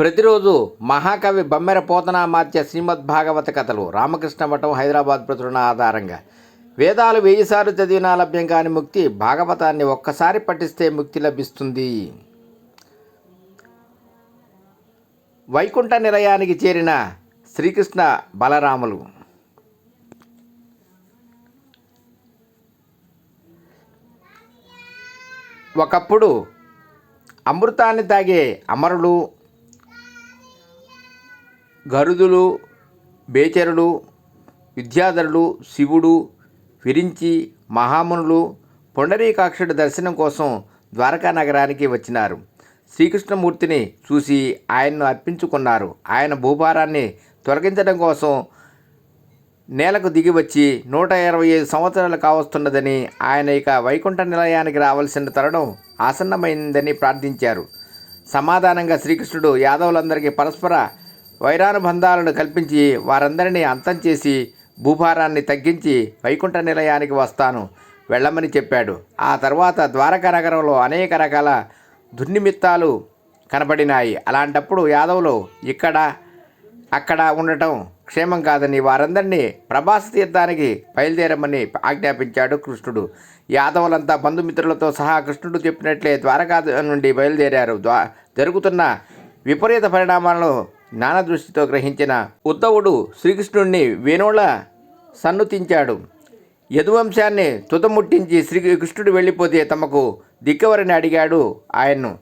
ప్రతిరోజు మహాకవి బమ్మెర పోతనామాత్య శ్రీమద్ భాగవత కథలు రామకృష్ణ మఠం హైదరాబాద్ ప్రచురణ ఆధారంగా. వేదాలు వెయ్యిసార్లు చదివినా లభ్యం కాని ముక్తి భాగవతాన్ని ఒక్కసారి పఠిస్తే ముక్తి లభిస్తుంది. వైకుంఠ నిలయానికి చేరిన శ్రీకృష్ణ బలరాములు. ఒకప్పుడు అమృతాన్ని తాగే అమరులు గరుదులు బేచరులు విద్యాధరులు శివుడు విరించి మహామునులు పొండరీకాక్షుడి దర్శనం కోసం ద్వారకా నగరానికి వచ్చినారు. శ్రీకృష్ణమూర్తిని చూసి ఆయన్ను అర్పించుకున్నారు. ఆయన భూభారాన్ని తొలగించడం కోసం నేలకు దిగి వచ్చి నూట ఇరవై ఐదు సంవత్సరాలు కావస్తున్నదని ఆయన ఇక వైకుంఠ నిలయానికి రావాల్సిన తరుణం ఆసన్నమైందని ప్రార్థించారు. సమాధానంగా శ్రీకృష్ణుడు యాదవులందరికీ పరస్పర వైరానుబంధాలను కల్పించి వారందరినీ అంతం చేసి భూభారాన్ని తగ్గించి వైకుంఠ నిలయానికి వస్తాను వెళ్ళమని చెప్పాడు. ఆ తర్వాత ద్వారకా నగరంలో అనేక రకాల దుర్నిమిత్తాలు కనబడినాయి. అలాంటప్పుడు యాదవులు ఇక్కడ అక్కడ ఉండటం క్షేమం కాదని వారందరినీ ప్రభాస తీర్థానికి బయలుదేరమని ఆజ్ఞాపించాడు కృష్ణుడు. యాదవులంతా బంధుమిత్రులతో సహా కృష్ణుడు చెప్పినట్లే ద్వారకా నుండి బయలుదేరారు. ద్వా జరుగుతున్న విపరీత పరిణామాలను జ్ఞాన దృష్టితో గ్రహించిన ఉద్ధవుడు శ్రీకృష్ణుడిని వేణువుల సన్నుతించాడు. యదువంశాన్ని తుతముట్టించి శ్రీకృష్ణుడు వెళ్ళిపోతే తమకు దిక్కవరని అడిగాడు ఆయన్ను.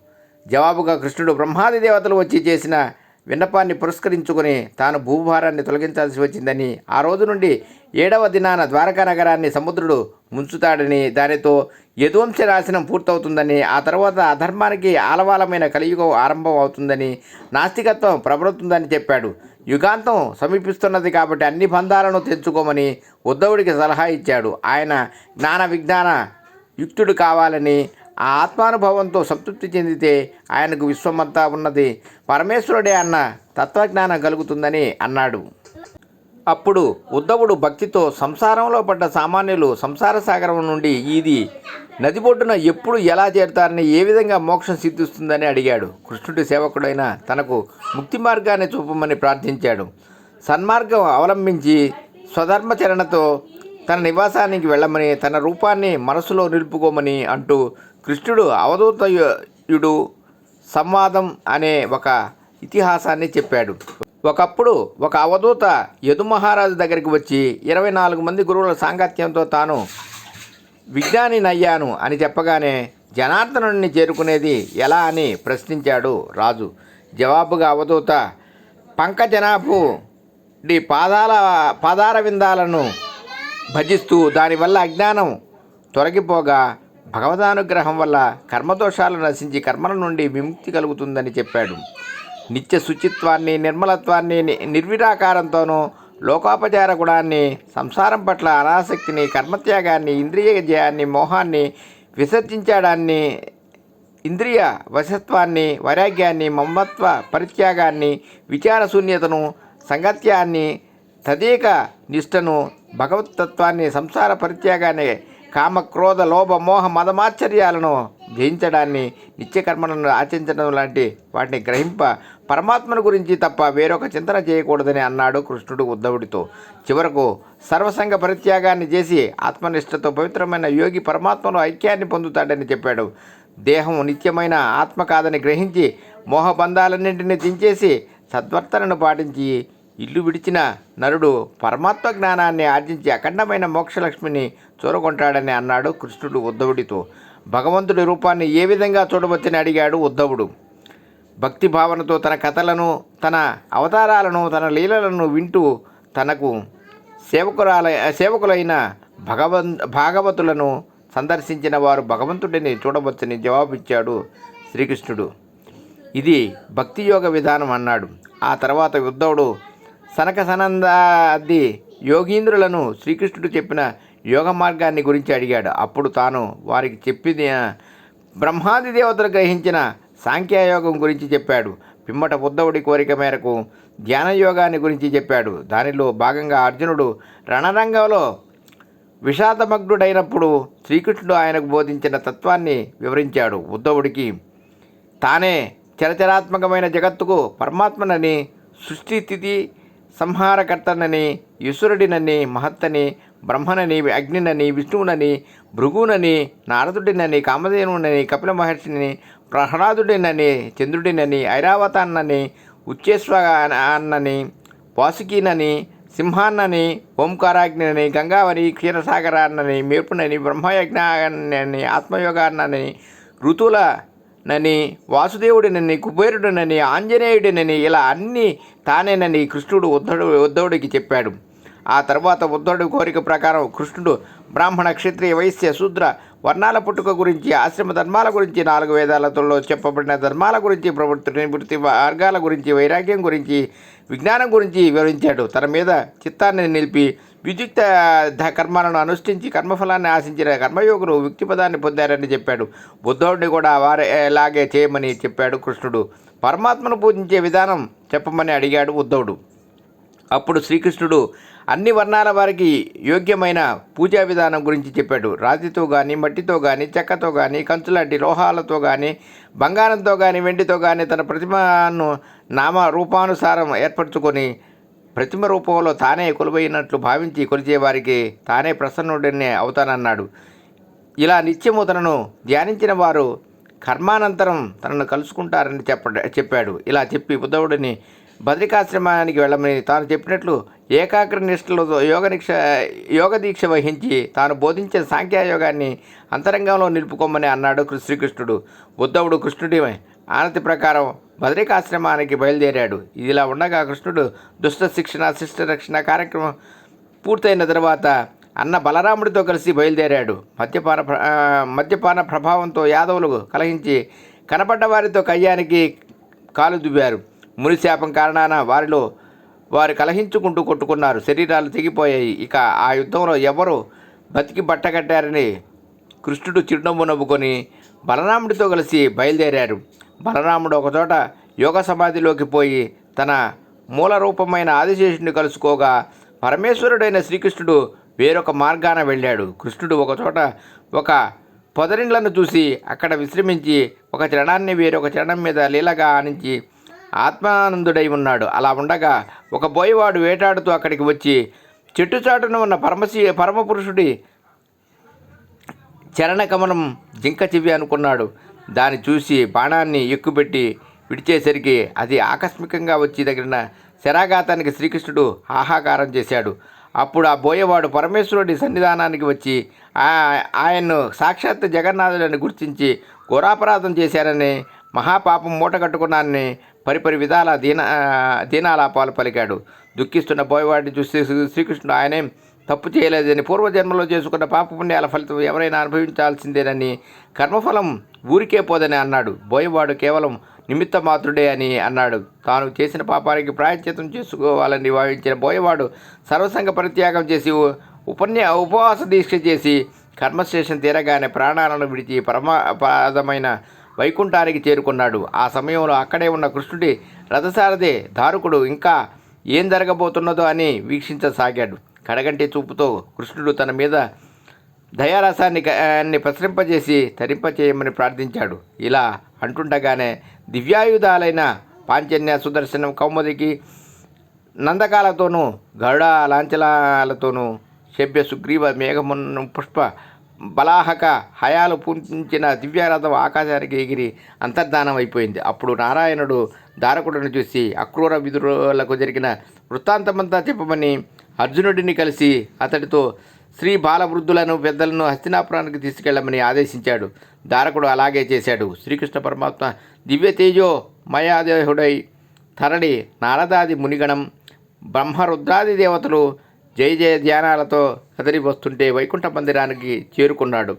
జవాబుగా కృష్ణుడు బ్రహ్మాది దేవతలు వచ్చి చేసిన విన్నపాన్ని పురస్కరించుకుని తాను భూభారాన్ని తొలగించాల్సి వచ్చిందని ఆ రోజు నుండి ఏడవ దినాన ద్వారకా నగరాన్ని సముద్రుడు ముంచుతాడని దానితో యదువంశ నాశనం పూర్తవుతుందని ఆ తర్వాత అధర్మానికి ఆలవాలమైన కలియుగం ఆరంభం అవుతుందని నాస్తికత్వం ప్రబలుతుందని చెప్పాడు. యుగాంతం సమీపిస్తున్నది కాబట్టి అన్ని బంధాలను తెంచుకోమని ఉద్ధవుడికి సలహా ఇచ్చాడు. ఆయన జ్ఞాన విజ్ఞాన యుక్తుడు కావాలని ఆ ఆత్మానుభవంతో సంతృప్తి చెందితే ఆయనకు విశ్వమంతా ఉన్నది. పరమేశ్వరుడే అన్న తత్వజ్ఞానం కలుగుతుందని అన్నాడు. అప్పుడు ఉద్ధవుడు భక్తితో సంసారంలో పడ్డ సామాన్యులు సంసార సాగరం నుండి ఇది ఒడ్డున ఎప్పుడు ఎలా చేరుతారని ఏ విధంగా మోక్షం సిద్ధిస్తుందని అడిగాడు. కృష్ణుడి సేవకుడైన తనకు ముక్తి మార్గాన్ని చూపమని ప్రార్థించాడు. సన్మార్గం అవలంబించి స్వధర్మచరణతో తన నివాసానికి వెళ్ళమని తన రూపాన్ని మనసులో నిలుపుకోమని అంటూ కృష్ణుడు అవధూతయుడు సంవాదం అనే ఒక ఇతిహాసాన్ని చెప్పాడు. ఒకప్పుడు ఒక అవధూత యదుమహారాజు దగ్గరికి వచ్చి ఇరవై నాలుగు మంది గురువుల సాంగత్యంతో తాను విజ్ఞానినయ్యాను అని చెప్పగానే జనార్దనుడిని చేరుకునేది ఎలా అని ప్రశ్నించాడు రాజు. జవాబుగా అవధూత పంకజనాభు డి పాదాల పాదార విందాలను భజిస్తూ దానివల్ల అజ్ఞానం తొలగిపోగా భగవదానుగ్రహం వల్ల కర్మదోషాలు నశించి కర్మల నుండి విముక్తి కలుగుతుందని చెప్పాడు. నిత్య శుచిత్వాన్ని నిర్మలత్వాన్ని ని- నిర్విరాకారంతోనూ లోకోపచార గుణాన్ని సంసారం పట్ల అనాసక్తిని కర్మత్యాగాన్ని ఇంద్రియ జయాన్ని మోహాన్ని విసర్జించడాన్ని ఇంద్రియ వశత్వాన్ని వైరాగ్యాన్ని మమత్వ పరిత్యాగాన్ని విచారశూన్యతను సంగత్యాన్ని తదేక నిష్టను భగవతత్వాన్ని సంసార పరిత్యాగాన్ని కామ క్రోధ లోభ మోహ మదమాశ్చర్యాలను జయించడాన్ని నిత్యకర్మలను ఆచరించడం లాంటి వాటిని గ్రహింప పరమాత్మను గురించి తప్ప వేరొక చింతన చేయకూడదని అన్నాడు కృష్ణుడు ఉద్ధవుడితో. చివరకు సర్వసంగ పరిత్యాగాన్ని చేసి ఆత్మనిష్టతో పవిత్రమైన యోగి పరమాత్మను ఐక్యాన్ని పొందుతాడని చెప్పాడు. దేహం నిత్యమైన ఆత్మ కాదని గ్రహించి మోహబంధాలన్నింటినీ దించేసి సద్వర్తనను పాటించి ఇల్లు విడిచిన నరుడు పరమాత్మ జ్ఞానాన్ని ఆర్జించి అఖండమైన మోక్షలక్ష్మిని చూరగొంటాడని అన్నాడు కృష్ణుడు ఉద్ధవుడితో. భగవంతుడి రూపాన్ని ఏ విధంగా చూడవచ్చని అడిగాడు ఉద్ధవుడు. భక్తి భావనతో తన కథలను తన అవతారాలను తన లీలలను వింటూ తనకు సేవకురాల సేవకులైన భగవన్ భాగవతులను సందర్శించిన వారు భగవంతుడిని చూడవచ్చని జవాబిచ్చాడు శ్రీకృష్ణుడు. ఇది భక్తి యోగ విధానం అన్నాడు. ఆ తర్వాత ఉద్ధవుడు సనక సనందాది యోగీంద్రులను శ్రీకృష్ణుడు చెప్పిన యోగ మార్గాన్ని గురించి అడిగాడు. అప్పుడు తాను వారికి చెప్పిన బ్రహ్మాది దేవతలు గ్రహించిన సాంఖ్యయోగం గురించి చెప్పాడు. పిమ్మట బుద్ధవుడి కోరిక మేరకు ధ్యానయోగాన్ని గురించి చెప్పాడు. దానిలో భాగంగా అర్జునుడు రణరంగంలో విషాదమగ్నుడైనప్పుడు శ్రీకృష్ణుడు ఆయనకు బోధించిన తత్వాన్ని వివరించాడు. ఉద్ధవుడికి తానే చరచరాత్మకమైన జగత్తుకు పరమాత్మనని సృష్టి స్థితి సంహారకర్తనని ఈశ్వరుడినని మహత్తని బ్రహ్మనని అగ్నినని విష్ణువునని భృగునని నారదుడినని కామధేనునని కపిల మహర్షిని ప్రహ్లాదుడినని చంద్రుడినని ఐరావతాన్నని ఉచ్చేశ్వన్నని వాసుకీనని సింహాన్నని ఓంకారాగ్ని గంగావని క్షీరసాగరాన్నని మేర్పునని బ్రహ్మయజ్ఞానని ఆత్మయోగాన్నని నని వాసుదేవుడినని కుబేరుడినని ఆంజనేయుడినని ఇలా అన్నీ తానేనని కృష్ణుడు ఉద్ధడు ఉద్ధవుడికి చెప్పాడు. ఆ తర్వాత ఉద్ధవుడి కోరిక ప్రకారం కృష్ణుడు బ్రాహ్మణ క్షత్రియ వైశ్య శూద్ర వర్ణాల పుట్టుక గురించి ఆశ్రమ ధర్మాల గురించి నాలుగు వేదాలతో చెప్పబడిన ధర్మాల గురించి ప్రవృత్తి నివృత్తి మార్గాల గురించి వైరాగ్యం గురించి విజ్ఞానం గురించి వివరించాడు. తన మీద చిత్తాన్ని నిలిపి విద్యుక్త కర్మాలను అనుష్ఠించి కర్మఫలాన్ని ఆశించిన కర్మయోగులు విక్తి పదాన్ని పొందారని చెప్పాడు. బుద్ధవుడిని కూడా వారేలాగే చేయమని చెప్పాడు కృష్ణుడు. పరమాత్మను పూజించే విధానం చెప్పమని అడిగాడు ఉద్ధవుడు అప్పుడు శ్రీకృష్ణుడు అన్ని వర్ణాల వారికి యోగ్యమైన పూజా విధానం గురించి చెప్పాడు. రాతితో కానీ మట్టితో కానీ చెక్కతో కానీ కంచులాంటి లోహాలతో కానీ బంగారంతో కానీ వెండితో కానీ తన ప్రతిమను నామ రూపానుసారం ఏర్పరచుకొని ప్రతిమ రూపంలో తానే కొలువైనట్లు భావించి కొలిచే వారికి తానే ప్రసన్నుడిని అవుతానన్నాడు. ఇలా నిత్యము తనను ధ్యానించిన వారు కర్మానంతరం తనను కలుసుకుంటారని చెప్ప చెప్పాడు. ఇలా చెప్పి ఉద్ధవుడిని బద్రికాశ్రమానికి వెళ్ళమని తాను చెప్పినట్లు ఏకాగ్ర నిష్ఠలతో యోగ నిక్ష యోగ దీక్ష వహించి తాను బోధించిన సాంఖ్యయోగాన్ని అంతరంగంలో నిలుపుకోమని అన్నాడు శ్రీకృష్ణుడు. ఉద్ధవుడు కృష్ణుడి ఆనతి ప్రకారం బద్రికాశ్రమానికి బయలుదేరాడు. ఇదిలా ఉండగా కృష్ణుడు దుష్ట శిక్షణ శిష్ట రక్షణ కార్యక్రమం పూర్తయిన తర్వాత అన్న బలరాముడితో కలిసి బయలుదేరాడు. మద్యపాన ప్ర- మద్యపాన ప్రభావంతో యాదవులు కలహించి కనపడ్డ వారితో కయ్యానికి కాలు దువ్వారు. మునిశాపం కారణాన వారిలో వారు కలహించుకుంటూ కొట్టుకున్నారు. శరీరాలు తెగిపోయాయి. ఇక ఆ యుద్ధంలో ఎవరు బతికి బట్టగట్టారని కృష్ణుడు చిరునవ్వు నవ్వుకొని బలరాముడితో కలిసి బయలుదేరారు. బలరాముడు ఒకచోట యోగ సమాధిలోకి పోయి తన మూల రూపమైన ఆదిశేషుడిని కలుసుకోగా పరమేశ్వరుడైన శ్రీకృష్ణుడు వేరొక మార్గాన వెళ్ళాడు. కృష్ణుడు ఒకచోట ఒక పొదరిండ్లను చూసి అక్కడ విశ్రమించి ఒక చరణాన్ని వేరొక చరణం మీద లీలగా ఆనించి ఆత్మానందుడై ఉన్నాడు. అలా ఉండగా ఒక బోయవాడు వేటాడుతూ అక్కడికి వచ్చి చెట్టు చాటున ఉన్న పరమశి పరమపురుషుడి చరణకమలం జింక చెవి అనుకున్నాడు. దాన్ని చూసి బాణాన్ని ఎక్కుపెట్టి విడిచేసరికి అది ఆకస్మికంగా వచ్చి తగిలిన శరాఘాతానికి శ్రీకృష్ణుడు హాహాకారం చేశాడు. అప్పుడు ఆ బోయవాడు పరమేశ్వరుడి సన్నిధానానికి వచ్చి ఆ- ఆయన్ను సాక్షాత్ జగన్నాథుడని గుర్తించి ఘోరాపరాధం చేశారని మహాపాపం మూటగట్టుకున్నాన్ని పరిపరి విధాల దీన దీనాలాపాలు పలికాడు. దుఃఖిస్తున్న బోయవాడిని చూసి శ్రీకృష్ణుడు ఆయనే తప్పు చేయలేదని పూర్వజన్మలో చేసుకున్న పాపపుణ్యాల ఫలితం ఎవరైనా అనుభవించాల్సిందేనని కర్మఫలం ఊరికే పోదని అన్నాడు. బోయవాడు కేవలం నిమిత్త మాత్రుడే అని అన్నాడు. తాను చేసిన పాపానికి ప్రాయశ్చితం చేసుకోవాలని భావించిన బోయవాడు సర్వసంగ పరిత్యాగం చేసి ఉపన్యా ఉపవాస దీక్ష చేసి కర్మశేషం తీరగానే ప్రాణాలను విడిచి పరమపాదమైన వైకుంఠానికి చేరుకున్నాడు. ఆ సమయంలో అక్కడే ఉన్న కృష్ణుడి రథసారథి దారుకుడు ఇంకా ఏం జరగబోతున్నదో అని వీక్షించసాగాడు. కడగంటి చూపుతో కృష్ణుడు తన మీద దయారసాన్ని అన్ని ప్రసరింపజేసి తరింపచేయమని ప్రార్థించాడు. ఇలా అంటుండగానే దివ్యాయుధాలైన పాంచన్య సుదర్శనం కౌముదికి నందకాలతోనూ గరుడ లాంఛనాలతోనూ శభ్య సుగ్రీవ మేఘమును పుష్ప బలాహక హయాలు పూంచిన దివ్యారథం ఆకాశానికి ఎగిరి అంతర్ధానం అయిపోయింది. అప్పుడు నారాయణుడు దారకుడిని చూసి అక్రూర విధులకు జరిగిన వృత్తాంతమంతా చెప్పమని అర్జునుడిని కలిసి అతడితో శ్రీ బాలవృద్ధులను పెద్దలను హస్తినాపురానికి తీసుకెళ్ళమని ఆదేశించాడు. దారకుడు అలాగే చేశాడు. శ్రీకృష్ణ పరమాత్మ దివ్య తేజో మయాదేహుడై తరడి నారదాది మునిగణం బ్రహ్మరుద్రాది దేవతలు జయ జయ ధ్యానాలతో కదిలి వస్తుంటే వైకుంఠ మందిరానికి చేరుకున్నాడు.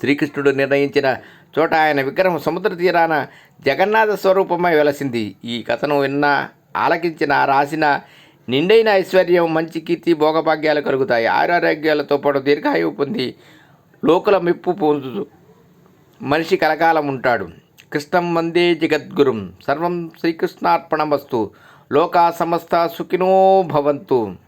శ్రీకృష్ణుడు నిర్ణయించిన చోట ఆయన విగ్రహం సముద్ర తీరాన జగన్నాథ స్వరూపమై వెలసింది. ఈ కథను విన్న ఆలకించిన రాసిన నిండైన ఐశ్వర్యం మంచి కీర్తి భోగభాగ్యాలు కలుగుతాయి. ఆరోగ్యాలతో పాటు దీర్ఘాయువు పొంది లోకుల మెప్పు పొందుతూ మనిషి కలకాలం ఉంటాడు. కృష్ణం వందే జగద్గురుం. సర్వం శ్రీకృష్ణార్పణమస్తు. లోకా సమస్త సుఖినో భవంతు.